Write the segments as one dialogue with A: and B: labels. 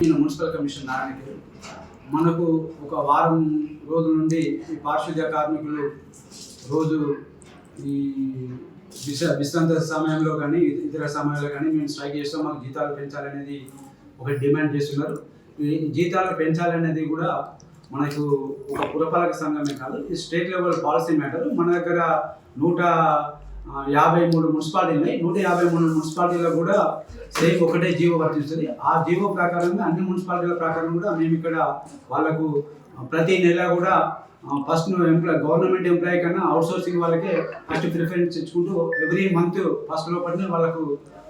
A: నేను municipal commission Narayana మనకు ఒక వారం రోజుల నుండి ఈ పారిశుద్ధ్య కార్మికులు రోజు ఈ విశ విశ్రాంత సమయంలో కానీ ఇతర సమయంలో కానీ మేము స్ట్రైక్ చేస్తాం. మాకు జీతాలు పెంచాలనేది ఒక డిమాండ్ చేస్తున్నారు. ఈ జీతాలు పెంచాలనేది కూడా మనకు ఒక పురపాలక సంఘమే కాదు ఈ స్టేట్ లెవెల్ పాలసీ మ్యాటర్. మన దగ్గర నూట యాభై మూడు మున్సిపాలిటీలు ఉన్నాయి నూట యాభై మూడు మున్సిపాలిటీలో కూడా సేమ్ ఒకటే జీవో వర్తిస్తుంది. ఆ జీవో ప్రకారంగా అన్ని మున్సిపాలిటీల ప్రకారం కూడా మేము ఇక్కడ వాళ్ళకు ప్రతి నెల కూడా ఫస్ట్ ఎంప్లాయ్ గవర్నమెంట్ ఎంప్లాయీ కన్నా అవుట్ సోర్సింగ్ వాళ్ళకే ఫస్ట్ ప్రిఫరెన్స్ ఇచ్చుకుంటూ ఎవ్రీ మంత్ ఫస్ట్ లోపలనే వాళ్ళకు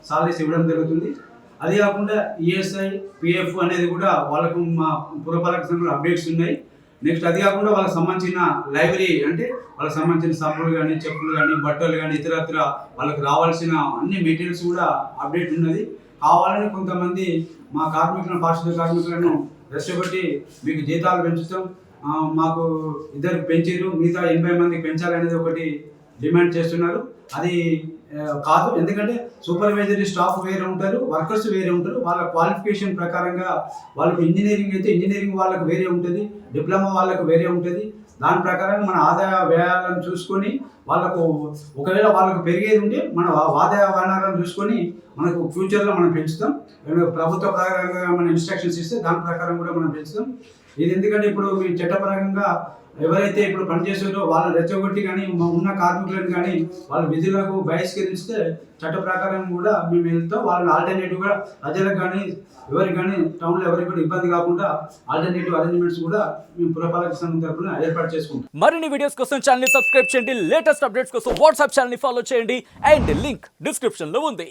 A: సాలరీస్ ఇవ్వడం జరుగుతుంది. అదే కాకుండా ఈఎస్ఐ పిఎఫ్ అనేది కూడా వాళ్ళకు మా పురపాలక సంఘంలో అప్డేట్స్ ఉన్నాయి. నెక్స్ట్ అది కాకుండా వాళ్ళకి సంబంధించిన లైబ్రరీ అంటే వాళ్ళకి సంబంధించిన సబ్బులు కానీ చెప్పులు కానీ బట్టలు కానీ ఇతరత్ర వాళ్ళకి రావాల్సిన అన్ని మెటీరియల్స్ కూడా అప్డేట్ ఉన్నది. కావాలని కొంతమంది మా కార్మికులను పారిశుద్ధ కార్మికులను రెచ్చగొట్టి మీకు జీతాలు పెంచుతాం. మాకు ఇద్దరు పెంచారు మిగతా ఎనభై మందికి పెంచాలనేది ఒకటి డిమాండ్ చేస్తున్నారు. అది కాదు. ఎందుకంటే సూపర్వైజరీ స్టాఫ్ వేరే ఉంటారు వర్కర్స్ వేరే ఉంటారు. వాళ్ళ క్వాలిఫికేషన్ ప్రకారంగా వాళ్ళకి ఇంజనీరింగ్ అయితే ఇంజనీరింగ్ వాళ్ళకు వేరే ఉంటుంది డిప్లొమా వాళ్ళకు వేరే ఉంటుంది. దాని ప్రకారం మన ఆదాయ వ్యయాలను చూసుకొని వాళ్ళకు ఒకవేళ వాళ్ళకు పెరిగేది ఉంటే మన ఆదాయ వనరులను చూసుకొని మనకు ఫ్యూచర్లో మనం పెంచుతాం. ప్రభుత్వ ప్రకారంగా మన ఇన్స్ట్రక్షన్స్ ఇస్తే దాని ప్రకారం కూడా మనం పెంచుతాం. ఇది ఎందుకంటే ఇప్పుడు మీ చట్టపరంగా ఎవరైతే ఇప్పుడు పనిచేసారో వాళ్ళని రెచ్చగొట్టి కానీ మా ఉన్న కార్మికులను కానీ వాళ్ళ విధులకు బహిష్కరిస్తే చట్ట ప్రకారం కూడా మేము వెళ్తాం వాళ్ళని ఆల్టర్నేటివ్గా ప్రజలకు కానీ ఎవరికి కానీ టౌన్లో ఎవరికి కూడా ఇబ్బంది కాకుండా ఆల్టర్నేటివ్ అరేంజ్మెంట్స్ కూడా మేము పురపాలక సంఘం తరఫున ఏర్పాటు చేసుకుంటాం.
B: మరిన్ని వీడియోస్ కోసం ఛానల్ సబ్స్క్రైబ్ చేయండి. లేటెస్ట్ అప్డేట్స్ కోసం వాట్సాప్ ఛానల్ ఫాలో చేయండి. అండ్ లింక్ డిస్క్రిప్షన్లో ఉంది.